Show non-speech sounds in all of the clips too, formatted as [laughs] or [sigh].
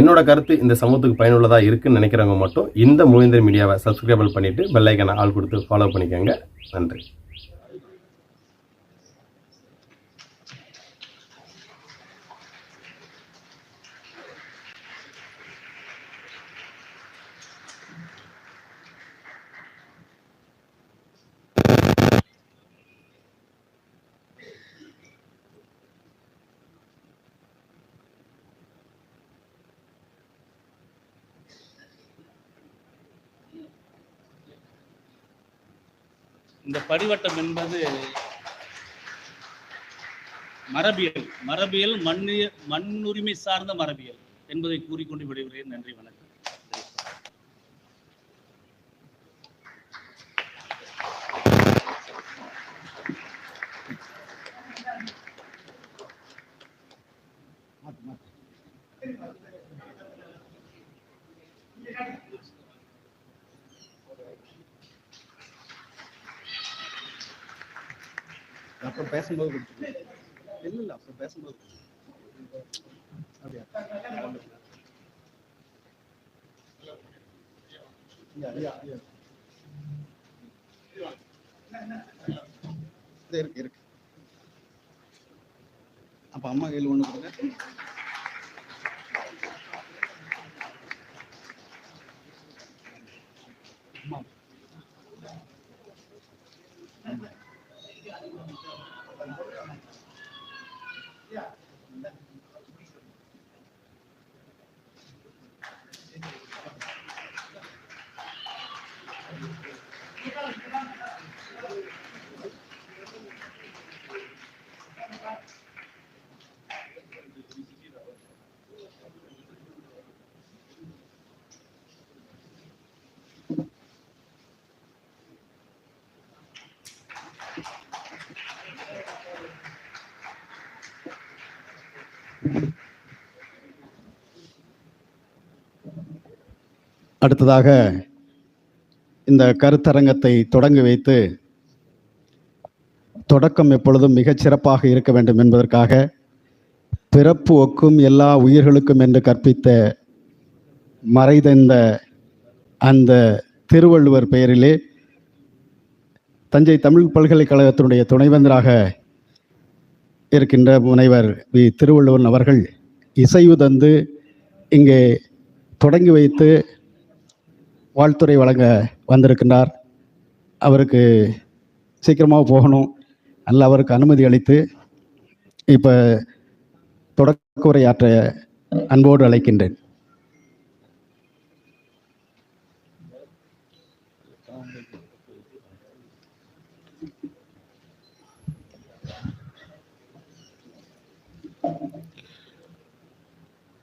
என்னோட கருத்து இந்த சமூகத்துக்கு பயனுள்ளதாக இருக்குன்னு நினைக்கிறவங்க மட்டும் இந்த மூவேந்தர் மீடியாவை சப்ஸ்கிரைபிள் பண்ணிவிட்டு பெல் ஆள் கொடுத்து ஃபாலோ பண்ணிக்கோங்க. நன்றி. படிவட்டம் என்பது மரபியல். மரபியல் மண்ணிய மண்ணுரிமை சார்ந்த மரபியல் என்பதை கூறிக்கொண்டு விடைபெறுகிறேன். நன்றி வணக்கம். பேசும்போது கொடுத்துருங்க இல்லை இல்லை அப்புறம் பேசும்போது அப்படியா? இருக்கு இருக்கு. அப்ப அம்மா கையில் ஒண்ணு கொடுங்க. அடுத்ததாக இந்த கருத்தரங்கத்தை தொடங்கி வைத்து தொடக்கம் எப்பொழுதும் மிகச் சிறப்பாக இருக்க வேண்டும் என்பதற்காக பிறப்பு ஒக்கும் எல்லா உயிர்களுக்கும் என்று கற்பித்த மறைதந்த அந்த திருவள்ளுவர் பெயரிலே தஞ்சை தமிழ் பல்கலைக்கழகத்தினுடைய துணைவேந்தராக இருக்கின்ற முனைவர் வி. திருவள்ளுவன் அவர்கள் இசைவு தந்து இங்கே தொடங்கி வைத்து வாழ்த்துறை வழங்க வந்திருக்கின்றார். அவருக்கு சீக்கிரமாக போகணும். நல்ல அவருக்கு அனுமதி அளித்து இப்போ தொடக்க உரையாற்ற அன்போடு அழைக்கின்றேன்.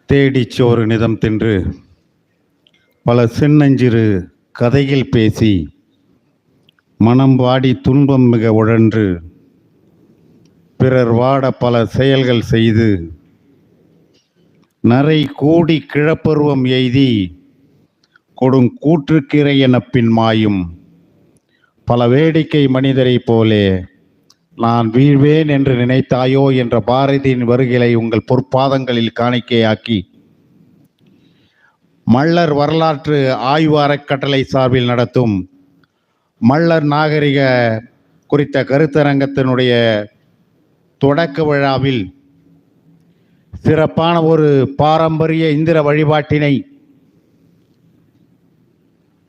தேடிச்சோறு நிதம் தின்று பல சின்னஞ்சிறு கதைகள் பேசி மனம் வாடி துன்பம் மிக உழன்று பிறர் வாட பல செயல்கள் செய்து நரை கூடி கிழப்பருவம் எய்தி கொடும் கூற்றுக்கிரை பின் மாயும். பல வேடிக்கை மனிதரைப் போலே நான் வீழ்வேன் என்று நினைத்தாயோ என்ற பாரதியின் வருகிலை உங்கள் பொற்பாதங்களில் காணிக்கையாக்கி மள்ளர் வரலாற்று ஆய்வு அறக்கட்டளை சார்பில் நடத்தும் மள்ளர் நாகரிக குறித்த கருத்தரங்கத்தினுடைய தொடக்க விழாவில் சிறப்பான ஒரு பாரம்பரிய இந்திர வழிபாட்டினை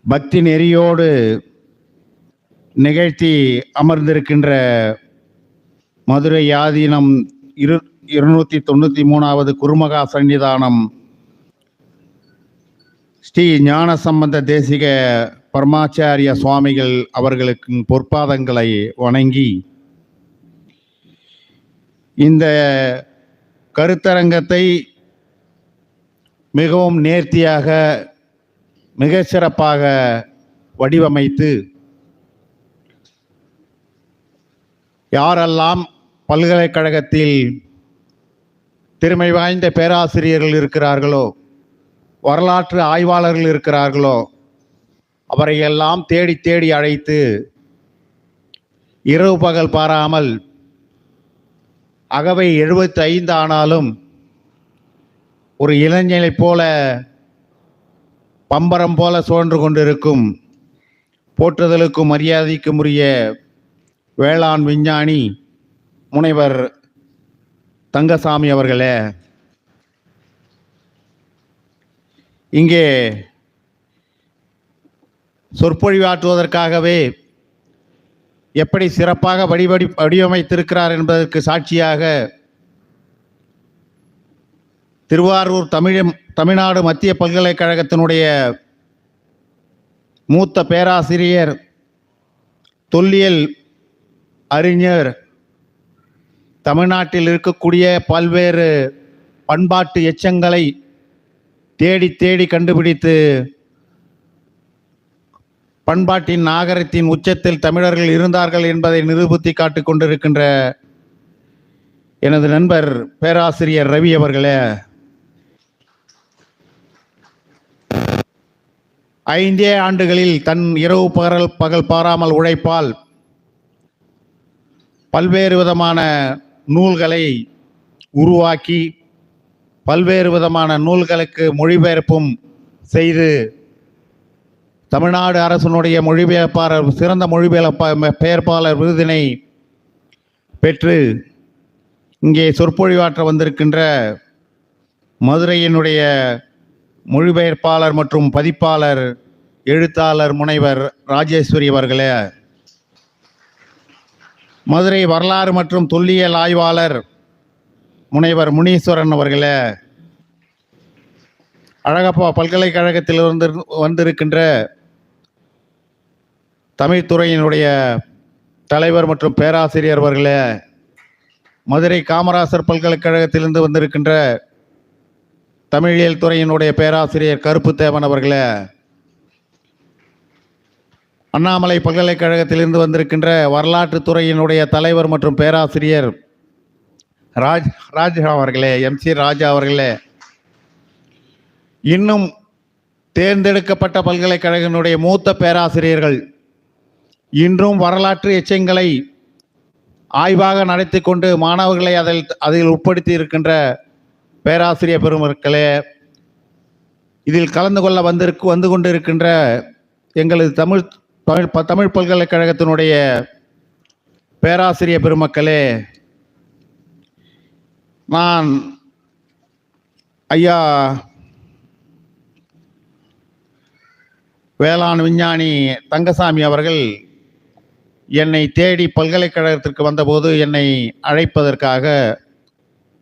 பக்தி நெறியோடு நிகழ்த்தி அமர்ந்திருக்கின்ற மதுரை யாதீனம் இரு இருநூற்றி தொண்ணூற்றி மூணாவது குருமகா சன்னிதானம் ஸ்ரீ ஞான சம்பந்த தேசிக பரமாச்சாரிய சுவாமிகள் அவர்களுக்கு பொற்பாதங்களை வணங்கி இந்த கருத்தரங்கத்தை மிகவும் நேர்த்தியாக மிக சிறப்பாக வடிவமைத்து யாரெல்லாம் பல்கலைக்கழகத்தில் திறமை வாய்ந்த பேராசிரியர்கள் இருக்கிறார்களோ வரலாற்று ஆய்வாளர்கள் இருக்கிறார்களோ அவரையெல்லாம் தேடி தேடி அழைத்து இரவு பகல் பாராமல் அகவை எழுபத்தி ஐந்து ஆனாலும் ஒரு இளைஞனைப் போல பம்பரம் போல சுழன்று கொண்டிருக்கும் போற்றுதலுக்கும் மரியாதைக்கும் உரிய வேளாண் விஞ்ஞானி முனைவர் தங்கசாமி அவர்களே இங்கே சொற்பொழிவாற்றுவதற்காகவே எப்படி சிறப்பாக வடிவடி வடிவமைத்திருக்கிறார் என்பதற்கு சாட்சியாக திருவாரூர் தமிழ் தமிழ்நாடு மத்திய பல்கலைக்கழகத்தினுடைய மூத்த பேராசிரியர் தொல்லியல் அறிஞர் தமிழ்நாட்டில் இருக்கக்கூடிய பல்வேறு பண்பாட்டு எச்சங்களை தேடி தேடி கண்டுபிடித்து பண்பாட்டின் நாகரத்தின் உச்சத்தில் தமிழர்கள் இருந்தார்கள் என்பதை நிரூபித்து காட்டிக் கொண்டிருக்கின்ற எனது நண்பர் பேராசிரியர் ரவி அவர்களே ஐந்தே ஆண்டுகளில் தன் இரவு பகல் பகல் பாராமல் உழைப்பால் பல்வேறு விதமான நூல்களை உருவாக்கி பல்வேறு விதமான நூல்களுக்கு மொழிபெயர்ப்பும் செய்து தமிழ்நாடு அரசினுடைய மொழிபெயர்ப்பாளர் சிறந்த மொழிபெயர்ப்ப பெயர்ப்பாளர் விருதினை பெற்று இங்கே சொற்பொழிவாற்ற வந்திருக்கின்ற மதுரையினுடைய மொழிபெயர்ப்பாளர் மற்றும் பதிப்பாளர் எழுத்தாளர் முனைவர் ராஜேஸ்வரி அவர்களே. மதுரை வரலாறு மற்றும் தொல்லியல் ஆய்வாளர் முனைவர் முனீஸ்வரன் அவர்களே அழகப்பா பல்கலைக்கழகத்தில் வந்து வந்திருக்கின்ற தமிழ்துறையினுடைய தலைவர் மற்றும் பேராசிரியர் அவர்களே மதுரை காமராசர் பல்கலைக்கழகத்திலிருந்து வந்திருக்கின்ற தமிழியல் துறையினுடைய பேராசிரியர் கருப்பு தேவன் அவர்களே அண்ணாமலை பல்கலைக்கழகத்திலிருந்து வந்திருக்கின்ற வரலாற்று துறையினுடைய தலைவர் மற்றும் பேராசிரியர் ராஜ் ராஜா அவர்களே எம்சி ராஜா அவர்களே. இன்னும் தேர்ந்தெடுக்கப்பட்ட பல்கலைக்கழகத்தினுடைய மூத்த பேராசிரியர்கள் இன்றும் வரலாற்று எச்சங்களை ஆய்வாக நடத்தி கொண்டு மாணவர்களை அதில் அதில் உட்படுத்தி இருக்கின்ற பேராசிரியர் பெருமக்களே இதில் கலந்து கொள்ள வந்திருக்கு வந்து கொண்டிருக்கின்ற எங்களது தமிழ் தமிழ் ப- தமிழ் பல்கலைக்கழகத்தினுடைய பேராசிரியர் பெருமக்களே நான் ஐயா வேளாண் விஞ்ஞானி தங்கசாமி அவர்கள் என்னை தேடி பல்கலைக்கழகத்திற்கு வந்தபோது என்னை அழைப்பதற்காக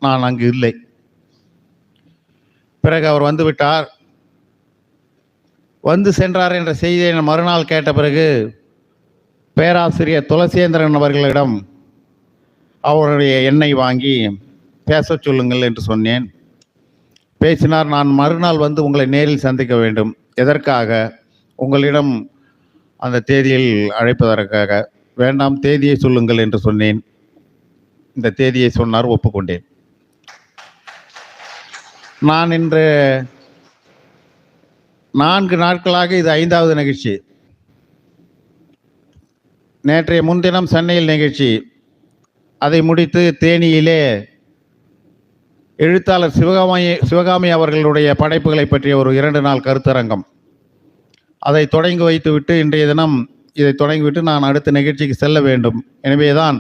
நான் அங்கு இல்லை. பிறகு அவர் வந்துவிட்டார் வந்து சென்றார் என்ற செய்தியை நான் மறுநாள் கேட்ட பிறகு பேராசிரியர் துளசேந்திரன் அவர்களிடம் அவருடைய எண்ணெய் வாங்கி பேச சொல்லுங்கள் என்று சொன்னேன். பேசினார் நான் மறுநாள் வந்து உங்களை நேரில் சந்திக்க வேண்டும். எதற்காக? உங்களிடம் அந்த தேதியில் அழைப்பதற்காக. வேண்டாம் தேதியை சொல்லுங்கள் என்று சொன்னேன். இந்த தேதியை சொன்னார் ஒப்புக்கொண்டேன். நான் இன்று நான்கு நாட்களாக இது ஐந்தாவது நிகழ்ச்சி. நேற்றைய முன்தினம் சென்னையில் நிகழ்ச்சி. அதை முடித்து தேனியிலே எழுத்தாளர் சிவகாமி சிவகாமி அவர்களுடைய படைப்புகளை பற்றிய ஒரு இரண்டு நாள் கருத்தரங்கம். அதை தொடங்கி வைத்துவிட்டு இன்றைய தினம் இதை தொடங்கிவிட்டு நான் அடுத்த நிகழ்ச்சிக்கு செல்ல வேண்டும். எனவேதான்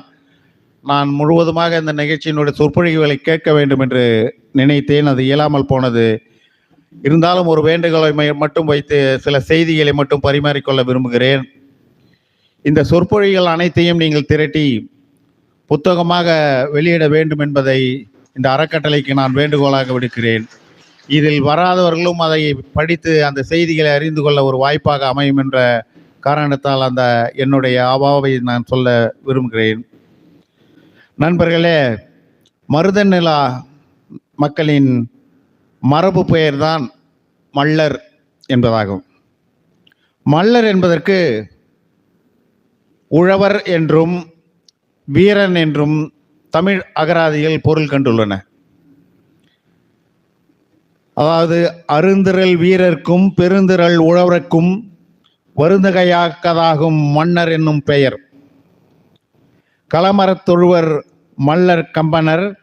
நான் முழுவதுமாக இந்த நிகழ்ச்சியினுடைய சொற்பொழிவுகளை கேட்க வேண்டும் என்று நினைத்தேன். அது இயலாமல் போனது. இருந்தாலும் ஒரு வேண்டுகோளை மட்டும் வைத்து சில செய்திகளை மட்டும் பரிமாறிக்கொள்ள விரும்புகிறேன். இந்த சொற்பொழிகள் அனைத்தையும் நீங்கள் திரட்டி புத்தகமாக வெளியிட வேண்டும் என்பதை இந்த அறக்கட்டளைக்கு நான் வேண்டுகோளாக விடுக்கிறேன். இதில் வராதவர்களும் அதை படித்து அந்த செய்திகளை அறிந்து கொள்ள ஒரு வாய்ப்பாக அமையும் என்ற காரணத்தால் அந்த என்னுடைய அவாவை நான் சொல்ல விரும்புகிறேன். நண்பர்களே மருத நிலா மக்களின் மரபு பெயர்தான் மல்லர் என்பதாகும். மல்லர் என்பதற்கு உழவர் என்றும் வீரன் என்றும் தமிழ் அகராதிகள் பொருள் கண்டுள்ளன. அதாவது அருந்திரல் வீரர்க்கும் பெருந்திரல் உழவர்க்கும் வருந்தகையாக்கதாகும் மன்னர் என்னும் பெயர். களமரத் தொழுவர் மல்லர் கம்பனர்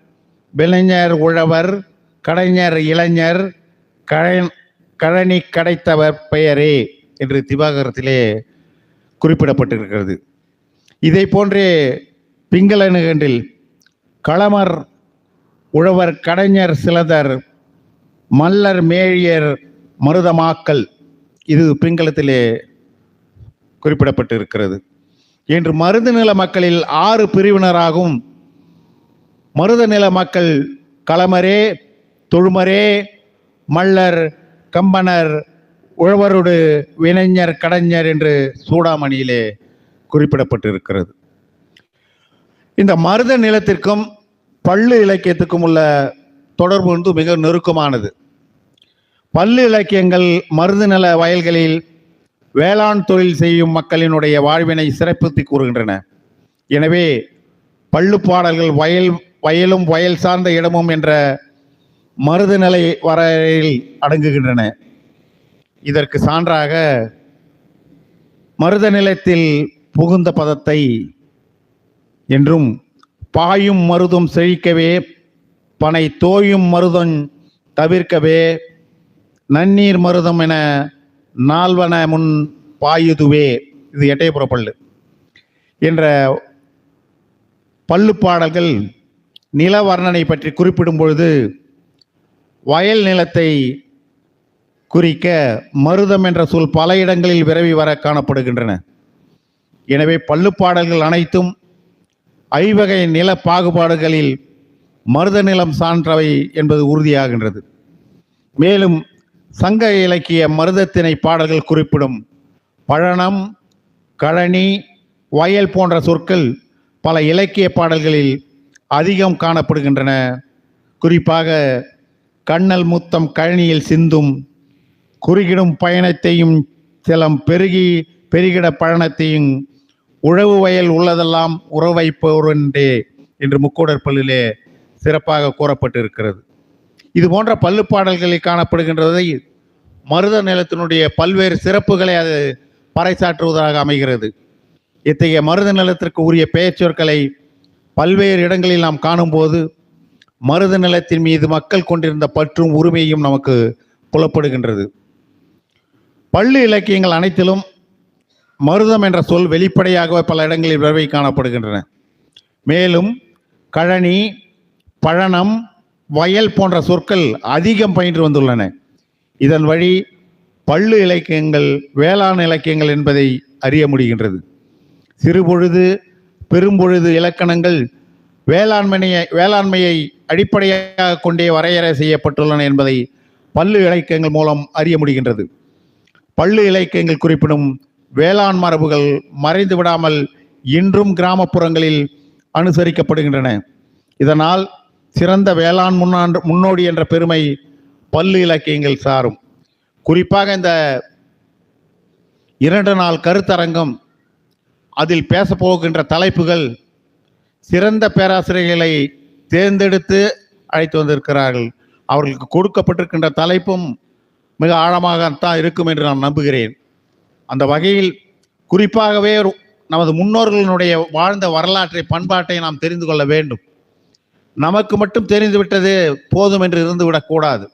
விளைஞர் உழவர் கடைஞர் இளைஞர் கழ கழனி கடைத்தவர் பெயரே என்று திவாகரத்திலே குறிப்பிடப்பட்டிருக்கிறது. இதை போன்றே பிங்கள நிகண்டில் களமர் உழவர் கடைஞர் சிலதர் மல்லர் மேழியர் மருதமாக்கல். இது பிங்களத்திலே குறிப்பிடப்பட்டிருக்கிறது. என்று மருத நில மக்களில் ஆறு பிரிவினராகும் மருத நில மக்கள் களமரே தொழுமரே மல்லர் கம்பனர் உழவருடு வினைஞர் கடைஞர் என்று சூடாமணியிலே குறிப்பிடப்பட்டிருக்கிறது. இந்த மருத நிலத்திற்கும் பள்ளு இலக்கியத்துக்கும் உள்ள தொடர்பு வந்து மிக நெருக்கமானது. பள்ளு இலக்கியங்கள் மருது நில வயல்களில் வேளாண் தொழில் செய்யும் மக்களினுடைய வாழ்வினை சிறப்பித்து கூறுகின்றன. எனவே பள்ளு பாடல்கள் வயல் வயலும் வயல் சார்ந்த இடமும் என்ற மருது நிலை வரையில் அடங்குகின்றன. இதற்கு சான்றாக மருத நிலத்தில் புகுந்த பதத்தை என்றும் பாயும் மருதும் செழிக்கவே பனை தோயும் மருதம் தவிர்க்கவே நன்னீர் மருதம் என நால்வன முன் பாயுதுவே. இது எட்டயபுர பல்லு என்ற பல்லு பாடல்கள் நில வர்ணனை பற்றி குறிப்பிடும் பொழுது வயல் நிலத்தை குறிக்க மருதம் என்ற சொல் பல இடங்களில் விரவி வர காணப்படுகின்றன. எனவே பள்ளுப்பாடல்கள் அனைத்தும் ஐவகை நில பாகுபாடுகளில் மருத நிலம் சான்றவை என்பது உறுதியாகின்றது. மேலும் சங்க இலக்கிய மருதத்திணை பாடல்கள் குறிப்பிடும் பழனம் கழனி வயல் போன்ற சொற்கள் பல இலக்கிய பாடல்களில் அதிகம் காணப்படுகின்றன. குறிப்பாக கண்ணல் முத்தம் கழனியில் சிந்தும் குறுகிடும் பயணத்தையும் சிலம் பெருகி பெருகிட பழனத்தையும் உழவு வயல் உள்ளதெல்லாம் உறவைப்போருண்டே என்று முக்கூடர் பல்லிலே சிறப்பாக கூறப்பட்டிருக்கிறது. இது போன்ற பல்லு பாடல்களில் காணப்படுகின்றதை மருத நிலத்தினுடைய பல்வேறு சிறப்புகளை அது பறைசாற்றுவதாக அமைகிறது. இத்தகைய மருத நிலத்திற்கு உரிய பெயர்ச்சொற்களை பல்வேறு இடங்களில் நாம் காணும்போது மருத நிலத்தின் மீது மக்கள் கொண்டிருந்த பற்றும் உரிமையும் நமக்கு புலப்படுகின்றது. பள்ளி இலக்கியங்கள் அனைத்திலும் மருதம் என்ற சொல் வெளிப்படையாக பல இடங்களில் விரவை காணப்படுகின்றன. மேலும் கழனி பழனம் வயல் போன்ற சொற்கள் அதிகம் பயின்று வந்துள்ளன. இதன் வழி பள்ளு இலக்கியங்கள் வேளாண் இலக்கியங்கள் என்பதை அறிய முடிகின்றது. சிறுபொழுது பெரும்பொழுது இலக்கணங்கள் வேளாண்மையை வேளாண்மையை அடிப்படையாக கொண்டே வரையறை செய்யப்பட்டுள்ளன என்பதை பள்ளு இலக்கியங்கள் மூலம் அறிய முடிகின்றது. பள்ளு இலக்கியங்கள் குறிப்பிடும் வேளாண் மரபுகள் மறைந்து விடாமல் இன்றும் கிராமப்புறங்களில் அனுசரிக்கப்படுகின்றன. இதனால் சிறந்த வேளாண் முன்னாண்டு முன்னோடி என்ற பெருமை பல்லு இலக்கியங்கள் சாரும். குறிப்பாக இந்த இரண்டு நாள் கருத்தரங்கம் அதில் பேசப்போகின்ற தலைப்புகள் சிறந்த பேராசிரியர்களை தேர்ந்தெடுத்து அழைத்து வந்திருக்கிறார்கள். அவர்களுக்கு கொடுக்கப்பட்டிருக்கின்ற தலைப்பும் மிக ஆழமாகத்தான் இருக்கும் என்று நான் நம்புகிறேன். அந்த வகையில் குறிப்பாகவே நமது முன்னோர்களினுடைய வாழ்ந்த வரலாற்றை பண்பாட்டை நாம் தெரிந்து கொள்ள வேண்டும். நமக்கு மட்டும் தெரிந்துவிட்டது போதும் என்று இருந்துவிடக்கூடாது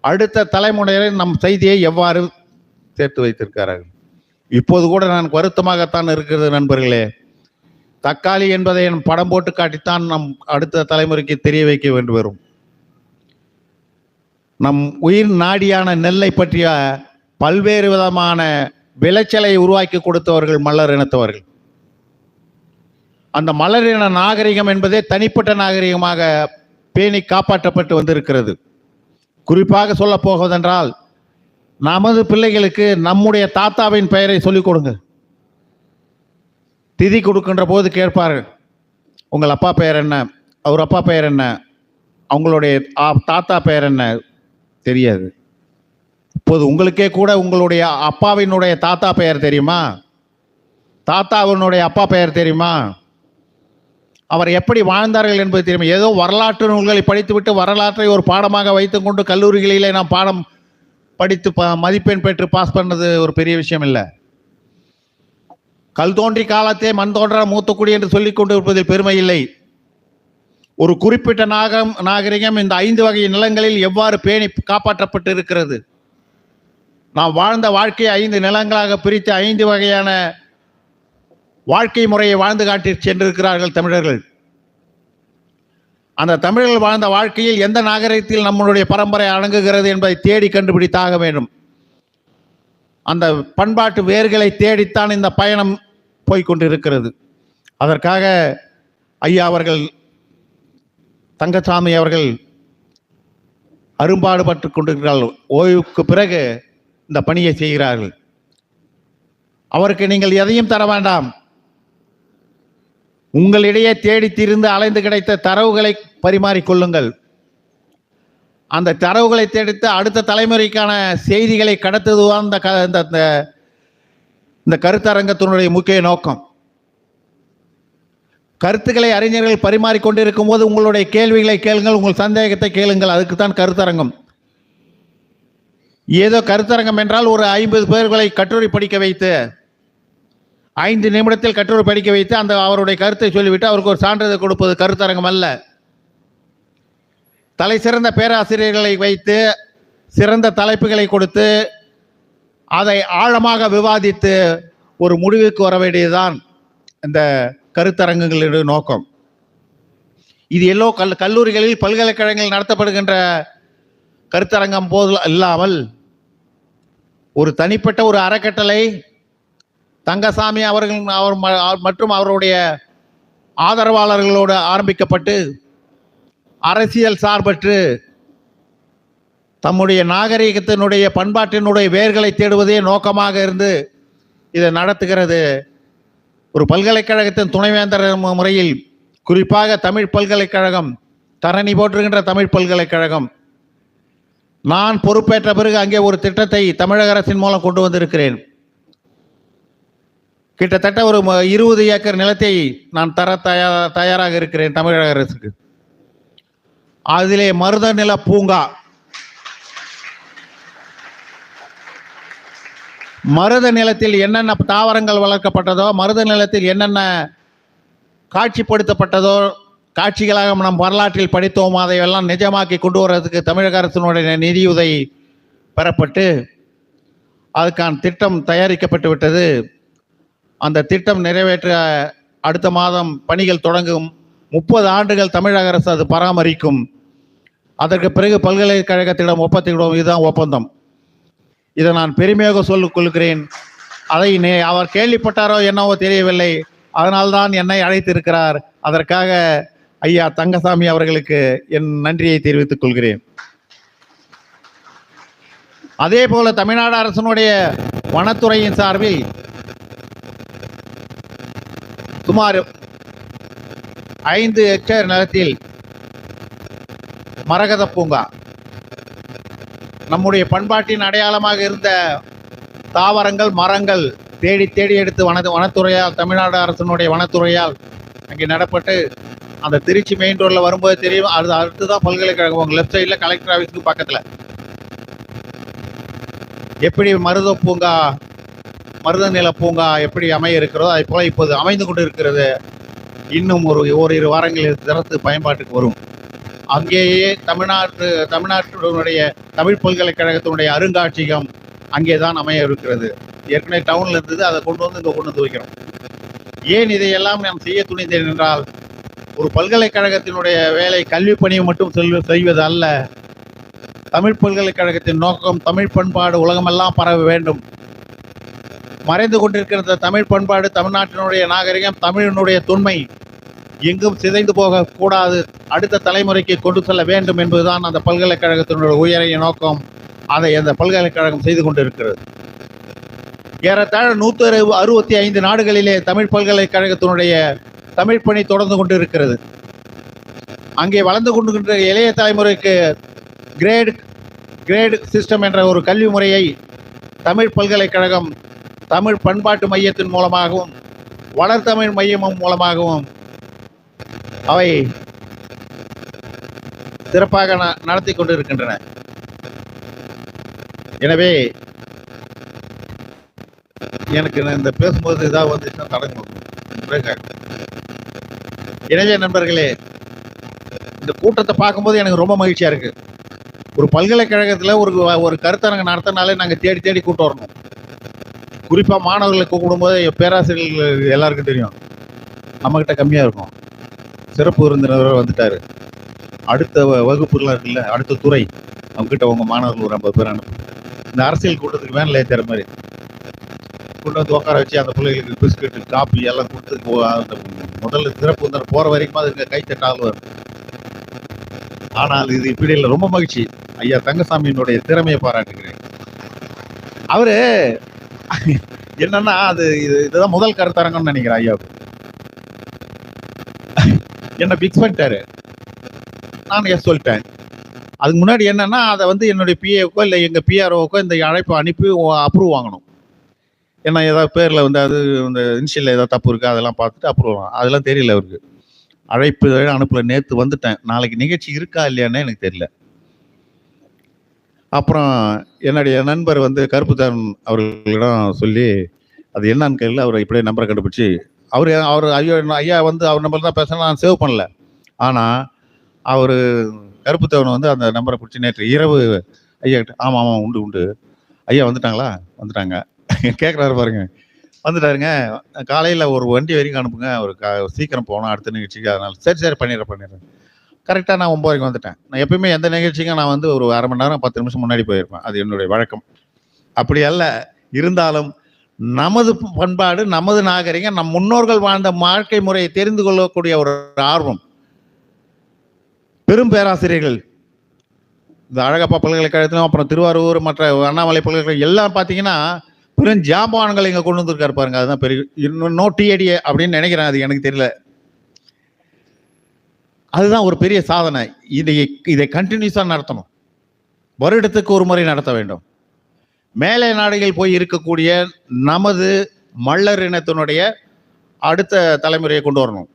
அடுத்த தலைமுறையினர் நம் செய்தியை எவ்வாறு சேர்த்து வைத்திருக்கிறார்கள்? இப்போது கூட நான் வருத்தமாகத்தான் இருக்கிறது நண்பர்களே. தக்காளி என்பதை என் படம் போட்டு காட்டித்தான் நம் அடுத்த தலைமுறைக்கு தெரிய வைக்க வேண்டி வரும் நம் உயிர் நாடியான நெல்லை பற்றிய பல்வேறு விதமான விளைச்சலை உருவாக்கி கொடுத்தவர்கள் மலர் இனத்தவர்கள். அந்த மலர் இன நாகரிகம் என்பதே தனிப்பட்ட நாகரிகமாக பேணி காப்பாற்றப்பட்டு வந்திருக்கிறது. குறிப்பாக சொல்ல போவதென்றால் நமது பிள்ளைகளுக்கு நம்முடைய தாத்தாவின் பெயரை சொல்லிக் கொடுங்க. திதி கொடுக்கின்ற போது கேட்பார்கள் உங்கள் அப்பா பெயர் என்ன? அவர் அப்பா பெயர் என்ன? அவங்களுடைய தாத்தா பெயர் என்ன? தெரியாது. இப்போது உங்களுக்கே கூட உங்களுடைய அப்பாவினுடைய தாத்தா பெயர் தெரியுமா? தாத்தாவினுடைய அப்பா பெயர் தெரியுமா? அவர் எப்படி வாழ்ந்தார்கள் என்பது தெரியுமா? ஏதோ வரலாற்று நூல்களை படித்துவிட்டு வரலாற்றை ஒரு பாடமாக வைத்துக்கொண்டு கல்லூரிகளிலே நாம் பாடம் படித்து ப மதிப்பெண் பெற்று பாஸ் பண்ணது ஒரு பெரிய விஷயம் இல்லை. கல் தோன்றி காலத்தே மண் தோன்ற மூத்தக்குடி என்று சொல்லிக் கொண்டு இருப்பதில் பெருமை இல்லை. ஒரு குறிப்பிட்ட நாகம் நாகரிகம் இந்த ஐந்து வகை நிலங்களில் எவ்வாறு பேணி காப்பாற்றப்பட்டு இருக்கிறது நாம் வாழ்ந்த வாழ்க்கையை ஐந்து நிலங்களாக பிரித்து ஐந்து வகையான வாழ்க்கை முறையை வாழ்ந்து காட்டி சென்றிருக்கிறார்கள் தமிழர்கள். அந்த தமிழர்கள் வாழ்ந்த வாழ்க்கையில் எந்த நாகரிகத்தில் நம்மளுடைய பரம்பரை அடங்குகிறது என்பதை தேடி கண்டுபிடித்தாக வேண்டும். அந்த பண்பாட்டு வேர்களை தேடித்தான் இந்த பயணம் போய்கொண்டிருக்கிறது அதற்காக ஐயா அவர்கள் தங்கசாமி அவர்கள் அரும்பாடுபட்டு கொண்டிருக்கிறார்கள். ஓய்வுக்கு பிறகு இந்த பணியை செய்கிறார்கள். அவருக்கு நீங்கள் எதையும் தர வேண்டாம். உங்களிடையே தேடி திரிந்து அலைந்து கிடைத்த தரவுகளை பரிமாறிக்கொள்ளுங்கள் அந்த தரவுகளை தேடித்து அடுத்த தலைமுறைக்கான செய்திகளை கடத்துவதுதான் இந்த க- இந்த- இந்த கருத்தரங்கத்தினுடைய முக்கிய நோக்கம். கருத்துக்களை அறிஞர்கள் பரிமாறிக்கொண்டிருக்கும் போது உங்களுடைய கேள்விகளை கேளுங்கள் உங்கள் சந்தேகத்தை கேளுங்கள் அதுக்கு தான் கருத்தரங்கம். ஏதோ கருத்தரங்கம் என்றால் ஒரு ஐம்பது பேர்களை கட்டுரை படிக்க வைத்து ஐந்து நிமிடத்தில் கட்டுரை படிக்க வைத்து அந்த அவருடைய கருத்தை சொல்லிவிட்டு அவருக்கு ஒரு சான்றிதழ் கொடுப்பது கருத்தரங்கம் அல்ல. தலை சிறந்த பேராசிரியர்களை வைத்து சிறந்த தலைப்புகளை கொடுத்து அதை ஆழமாக விவாதித்து ஒரு முடிவுக்கு வர வேண்டியதுதான் இந்த கருத்தரங்குகளுடைய நோக்கம். இது எல்லோ கல் கல்லூரிகளில் பல்கலைக்கழகங்களில் நடத்தப்படுகின்ற கருத்தரங்கம் போது இல்லாமல் ஒரு தனிப்பட்ட ஒரு அறக்கட்டளை தங்கசாமி அவர்கள் அவர் ம- மற்றும் அவருடைய ஆதரவாளர்களோடு ஆரம்பிக்கப்பட்டு அரசியல் சார்பற்று தம்முடைய நாகரிகத்தினுடைய பண்பாட்டினுடைய வேர்களை தேடுவதே நோக்கமாக இருந்து இதை நடத்துகிறது. ஒரு பல்கலைக்கழகத்தின் துணைவேந்தர் முறையில் குறிப்பாக தமிழ் பல்கலைக்கழகம் தரணி போற்றுகின்ற தமிழ் பல்கலைக்கழகம் நான் பொறுப்பேற்ற பிறகு அங்கே ஒரு திட்டத்தை தமிழக அரசின் மூலம் கொண்டு வந்திருக்கிறேன். கிட்டத்தட்ட ஒரு இருபது ஏக்கர் நிலத்தை நான் தர தயார் தயாராக இருக்கிறேன் தமிழக அரசுக்கு. அதிலே மருத நில பூங்கா. மருத நிலத்தில் என்னென்ன தாவரங்கள் வளர்க்கப்பட்டதோ மருத நிலத்தில் என்னென்ன காட்சிப்படுத்தப்பட்டதோ காட்சிகளாக நம் வரலாற்றில் படித்தோம். அதையெல்லாம் நிஜமாக்கி கொண்டு வர்றதுக்கு தமிழக அரசினுடைய நிதியுதவி பெறப்பட்டு அதுக்கான திட்டம் தயாரிக்கப்பட்டு விட்டது. அந்த திட்டம் நிறைவேற்ற அடுத்த மாதம் பணிகள் தொடங்கும். முப்பது ஆண்டுகள் தமிழக அரசு அது பராமரிக்கும். அதற்கு பிறகு பல்கலைக்கழகத்திடம் ஒப்பந்திடுவோம் இதுதான் ஒப்பந்தம். இதை நான் பெருமையாக சொல்லிக் கொள்கிறேன். அதை நே- அவர் கேள்விப்பட்டாரோ என்னவோ தெரியவில்லை. அதனால்தான் என்னை அழைத்திருக்கிறார். அதற்காக ஐயா தங்கசாமி அவர்களுக்கு என் நன்றியை தெரிவித்துக் கொள்கிறேன். அதே போல தமிழ்நாடு அரசனுடைய வனத்துறையின் சார்பில் சுமார் ஐந்து ஹெக்டேர் நிலத்தில் மரகத பூங்கா நம்முடைய பண்பாட்டின் அடையாளமாக இருந்த தாவரங்கள் மரங்கள் தேடி தேடி எடுத்து வன வனத்துறையால் தமிழ்நாடு அரசினுடைய வனத்துறையால் அங்கே நடப்பட்டு அந்த திருச்சி மெயின் ரோட்ல வரும்போது தெரியும். அது அடுத்து தான் பல்கலைக்கழகம் உங்க லெஃப்ட் சைடில் கலெக்டர் ஆஃபீஸ்க்கு பக்கத்தில். எப்படி மருத பூங்கா மருத நில பூங்கா எப்படி அமைய இருக்கிறதோ அதை போல இப்போது அமைந்து கொண்டு இருக்கிறது இன்னும் ஒரு ஓரிரு வாரங்களில் திறத்து பயன்பாட்டுக்கு வரும். அங்கேயே தமிழ்நாட்டு தமிழ்நாட்டினுடைய தமிழ் பல்கலைக்கழகத்தினுடைய அருங்காட்சியகம் அங்கே தான் அமைய இருக்கிறது. ஏற்கனவே டவுனில் இருந்தது அதை கொண்டு வந்து இங்கே கொண்டு வந்து வைக்கிறோம். ஏன் இதையெல்லாம் நாம் செய்ய துணிந்தேன் என்றால் ஒரு பல்கலைக்கழகத்தினுடைய வேலை கல்வி பணியை மட்டும் செல்வ செய்வது அல்ல தமிழ் பல்கலைக்கழகத்தின் நோக்கம் தமிழ் பண்பாடு உலகமெல்லாம் பரவ வேண்டும். மறைந்து கொண்டிருக்கிற தமிழ் பண்பாடு தமிழ்நாட்டினுடைய நாகரிகம் தமிழினுடைய தொன்மை எங்கும் சிதைந்து போகக்கூடாது. அடுத்த தலைமுறைக்கு கொண்டு செல்ல வேண்டும் என்பதுதான் அந்த பல்கலைக்கழகத்தினுடைய உயரிய நோக்கம். அதை அந்த பல்கலைக்கழகம் செய்து கொண்டிருக்கிறது. ஏறத்தாழ நூற்றி அறுபத்தி ஐந்து நாடுகளிலே தமிழ் பல்கலைக்கழகத்தினுடைய தமிழ் பணி தொடர்ந்து கொண்டு இருக்கிறது அங்கே வளர்ந்து கொண்டு இளைய தலைமுறைக்கு கிரேடு கிரேடு சிஸ்டம் என்ற ஒரு கல்வி முறையை தமிழ் பல்கலைக்கழகம் தமிழ் பண்பாட்டு மையத்தின் மூலமாகவும் வளர்த்தமிழ் மையமும் மூலமாகவும் அவை சிறப்பாக ந- நடத்தி கொண்டிருக்கின்றன. எனவே எனக்கு இந்த பேசும்போது இதாக வந்துச்சுன்னா தடங்க எனவே நண்பர்களே இந்த கூட்டத்தை பார்க்கும்போது எனக்கு ரொம்ப மகிழ்ச்சியா இருக்குது ஒரு பல்கலைக்கழகத்தில் ஒரு ஒரு கருத்தரங்கு நடத்தினாலே நாங்கள் தேடி தேடி கூட்டம் வரணும். குறிப்பாக மாணவர்களை கூப்பிடும்போது பேராசிரியர்கள் எல்லாருக்கும் தெரியும். நம்மக்கிட்ட கம்மியாக இருக்கும். சிறப்பு விருந்தினர் வந்துட்டாரு. அடுத்த வ- வகுப்புலாம் இருக்குல்ல அடுத்த துறை. அவங்ககிட்ட உங்கள் உங்க மாணவர்கள் ஒரு ஐம்பது பேர் அனுப்பு இந்த அரசியல் கூட்டத்துக்கு வேன் ஏத்துற மாதிரி. கொண்டு வந்து உட்கார வச்சு அந்த பிள்ளைகளுக்கு பிஸ்கட்டு காப்பி எல்லாம் கொடுத்து போ- அந்த முதல்ல சிறப்பு வந்து போற வரைக்கும் அதுக்கு கைத்தட்டால் வரும் ஆனால் இது இப்படி இல்லை ரொம்ப மகிழ்ச்சி. ஐயா தங்கசாமியினுடைய திறமையை பாராட்டுகிறேன். அவரு என்னன்னா அது இது இதுதான் முதல் கருத்தரங்கம்னு நினைக்கிறேன் ஐயாவுக்கு. என்ன பிக்ஸ் பண்ணிட்டாரு. நான் எஸ் சொல்லிட்டேன். அதுக்கு முன்னாடி என்னன்னா அதை வந்து என்னுடைய பிஏவுக்கோ இல்லை எங்கள் பிஆர்ஓக்கோ இந்த அழைப்பை அனுப்பி அப்ரூவ் வாங்கணும். ஏன்னா ஏதாவது பேரில் வந்து அது இந்த இனிஷியலில் ஏதாவது தப்பு இருக்கா அதெல்லாம் பார்த்துட்டு அப்புறம் அதெல்லாம் தெரியல அவருக்கு. அழைப்பு அனுப்பல. நேற்று வந்துட்டேன். நாளைக்கு நிகழ்ச்சி இருக்கா இல்லையானே எனக்கு தெரியல. அப்புறம் என்னுடைய நண்பர் வந்து கருப்புதான் அவர்களிடம் சொல்லி அது என்னன்னு கேள்வி அவர் இப்படியே நம்பரை கண்டுபிடிச்சி. அவர் அவர் ஐயோ ஐயா வந்து அவர் நம்பர் தான் பேசணும் நான் சேவ் பண்ணல. ஆனால் அவர் கருப்புத்தவன் வந்து அந்த நம்பரை பிடிச்சி நேற்று இரவு ஐயா கிட்ட ஆமாம் ஆமாம் உண்டு உண்டு. ஐயா வந்துட்டாங்களா? வந்துட்டாங்க. [laughs] கேட்குறாரு பாருங்க. வந்துட்டாருங்க. காலையில் ஒரு வண்டி வரைக்கும் அனுப்புங்க. ஒரு க சீக்கிரம் போகணும் அடுத்த நிகழ்ச்சிக்கு. அதனால சரி சரி பண்ணிடுறேன் பண்ணிடுறேன். கரெக்டாக நான் ஒம்பது வரைக்கும் வந்துட்டேன். நான் எப்பயுமே எந்த நிகழ்ச்சிக்கும் நான் வந்து ஒரு அரை மணி நேரம் பத்து நிமிஷம் முன்னாடி போயிருப்பேன். அது என்னுடைய வழக்கம். அப்படி அல்ல. இருந்தாலும் நமது பண்பாடு நமது நாகரிகம் நம் முன்னோர்கள் வாழ்ந்த வாழ்க்கை முறையை தெரிந்து கொள்ளக்கூடிய ஒரு ஆர்வம். பெரும் பேராசிரியர்கள் இந்த அழகப்பா பல்கலைக்கழகத்திலும் அப்புறம் திருவாரூர் மற்ற அண்ணாமலை பல்கலைக்கழகம் எல்லாம் பார்த்தீங்கன்னா பெரும் ஜாம்பான்களை இங்கே கொண்டு வந்திருக்காரு பாருங்க. அதுதான் பெரிய இன்னும் நோ டிஏடி அப்படின்னு நினைக்கிறேன். அது எனக்கு தெரியல. அதுதான் ஒரு பெரிய சாதனை. இதை இதை கண்டினியூஸாக நடத்தணும். வருடத்துக்கு ஒரு முறை நடத்த வேண்டும். மேலை நாடுகள் போய் இருக்கக்கூடிய நமது மல்லர் இனத்தினுடைய அடுத்த தலைமுறையை கொண்டு வரணும்.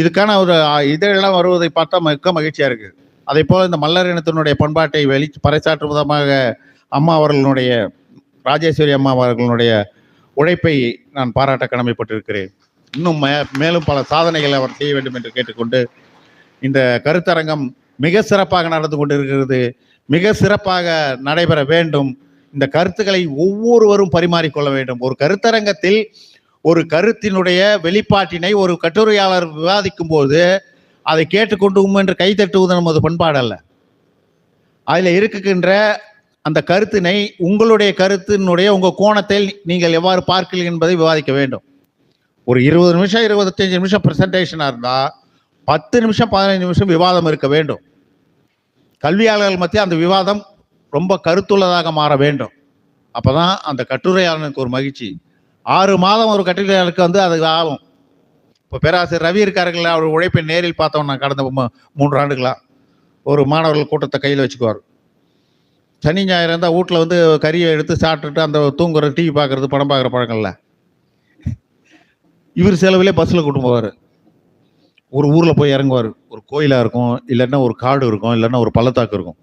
இதுக்கான ஒரு இதெல்லாம் வருவதை பார்த்தா மிக்க மகிழ்ச்சியாக இருக்குது அதே போல் இந்த மல்லர் இனத்தினுடைய பண்பாட்டை வெளி பறைசாற்றும் விதமாக அம்மா அவர்களுடைய ராஜேஸ்வரி அம்மா அவர்களுடைய உழைப்பை நான் பாராட்ட கடமைப்பட்டிருக்கிறேன். இன்னும் மே மேலும் பல சாதனைகளை அவர் செய்ய வேண்டும் என்று கேட்டுக்கொண்டு இந்த கருத்தரங்கம் மிக சிறப்பாக நடந்து கொண்டிருக்கிறது. மிக சிறப்பாக நடைபெற வேண்டும். இந்த கருத்துக்களை ஒவ்வொருவரும் பரிமாறிக்கொள்ள வேண்டும். ஒரு கருத்தரங்கத்தில் ஒரு கருத்தினுடைய வெளிப்பாட்டினை ஒரு கட்டுரையாளர் விவாதிக்கும் போது அதை கேட்டுக்கொண்டு என்று கைத்தட்டுவது நமது பண்பாடு அல்ல அதில் இருக்குகின்ற அந்த கருத்தினை உங்களுடைய கருத்தினுடைய உங்கள் கோணத்தில் நீங்கள் எவ்வாறு பார்க்கிறீர்கள் என்பதை விவாதிக்க வேண்டும். ஒரு இருபது நிமிஷம் இருபத்தஞ்சு நிமிஷம் ப்ரெசன்டேஷனாக இருந்தால் பத்து நிமிஷம் பதினஞ்சு நிமிஷம் விவாதம் இருக்க வேண்டும். கல்வியாளர்கள் மத்திய அந்த விவாதம் ரொம்ப கருத்துள்ளதாக மாற வேண்டும். அப்போ தான் அந்த கட்டுரையாளனுக்கு ஒரு மகிழ்ச்சி. ஆறு மாதம் ஒரு கட்டுரையாளருக்கு வந்து அது ஆகும். இப்போ பேராசிரியர் ரவி இருக்காருங்களா? அவர் உழைப்பை நேரில் பார்த்தோம் நான் கடந்த மூ- மூன்று ஆண்டுகளாக ஒரு மாணவர்கள் கூட்டத்தை கையில் வச்சுக்குவார். சனி ஞாயிறு இருந்தால் வீட்டில் வந்து கறியை எடுத்து சாப்பிட்டுட்டு அந்த தூங்குற டிவி பார்க்குறது படம் பார்க்குற பழக்கம்ல. இவர் செலவுலேயே பஸ்ஸில் கூட்டு போவார். ஒரு ஊரில் போய் இறங்குவார். ஒரு கோயிலாக இருக்கும் இல்லைன்னா ஒரு காடு இருக்கும் இல்லைன்னா ஒரு பள்ளத்தாக்கு இருக்கும்.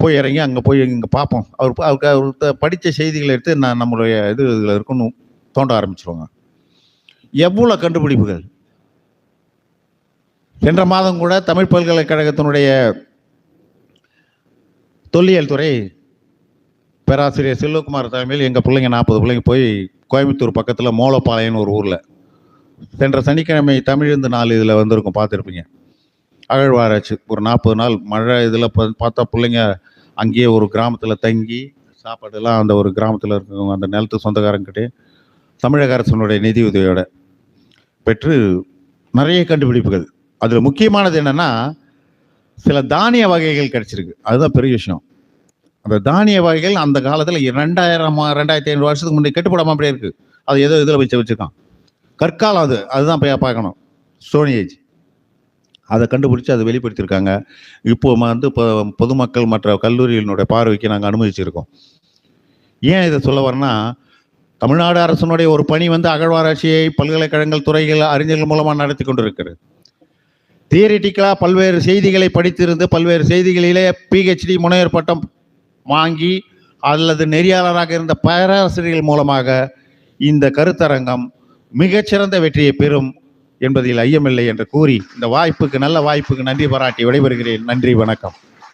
போய் இறங்கி அங்கே போய் இங்கே பார்ப்போம். அவர் அவருக்கு அவர் படித்த செய்திகளை எடுத்து நான் நம்மளுடைய இது இதில் இருக்குன்னு தோண்ட ஆரம்பிச்சிருவாங்க. எவ்வளோ கண்டுபிடிப்புகள்? சென்ற மாதம் கூட தமிழ் பல்கலைக்கழகத்தினுடைய தொல்லியல் துறை பேராசிரியர் செல்வகுமார் தலைமையில் எங்கள் பிள்ளைங்க நாற்பது பிள்ளைங்க போய் கோயம்புத்தூர் பக்கத்தில் மோலப்பாளையம்னு ஒரு ஊரில். சென்ற சனிக்கிழமை தமிழ்ந்து நாள் இதில் வந்திருக்கும் பார்த்துருப்பீங்க. அகழ்வாராய்ச்சி. ஒரு நாற்பது நாள் மழை இதில் பார்த்தா பிள்ளைங்க அங்கேயே ஒரு கிராமத்தில் தங்கி சாப்பாடுலாம் அந்த ஒரு கிராமத்தில் இருக்கவங்க அந்த நிலத்து சொந்தக்காரங்கிட்டே தமிழக அரசனுடைய நிதி உதவியோட பெற்று நிறைய கண்டுபிடிப்புகள். அதில் முக்கியமானது என்னென்னா சில தானிய வகைகள் கிடைச்சிருக்கு. அதுதான் பெரிய விஷயம். அந்த தானிய வகைகள் அந்த காலத்தில் ரெண்டாயிரம் ரெண்டாயிரத்தி ஐநூறு வருஷத்துக்கு முன்னாடி கெட்டுப்படாமல் அப்படியே இருக்குது அது ஏதோ இதில் வச்சு வச்சுருக்கான். கற்காலம் அது. அதுதான் போய் பார்க்கணும். Stony age. அதை கண்டுபிடிச்சி அதை வெளிப்படுத்தியிருக்காங்க. இப்போ வந்து இப்போ பொதுமக்கள் மற்ற கல்லூரிகளினுடைய பார்வைக்கு நாங்கள் அனுமதிச்சிருக்கோம். ஏன் இதை சொல்ல வரேன்னா தமிழ்நாடு அரசனுடைய ஒரு பணி வந்து அகழ்வாராய்ச்சியை பல்கலைக்கழகங்கள் துறைகள் அறிஞர்கள் மூலமாக நடத்தி கொண்டிருக்கிறது. தியரிட்டிக்கலாக பல்வேறு செய்திகளை படித்திருந்து பல்வேறு செய்திகளிலே பிஹெச்டி முனைவர் பட்டம் வாங்கி அல்லது நெறியாளராக இருந்த பேராசிரியர்கள் மூலமாக இந்த கருத்தரங்கம் மிகச்சிறந்த வெற்றியை பெறும் என்பதில் ஐயமில்லை என்று கூறி இந்த வாய்ப்புக்கு நல்ல வாய்ப்புக்கு நன்றி பாராட்டி விடைபெறுகிறேன். நன்றி வணக்கம்.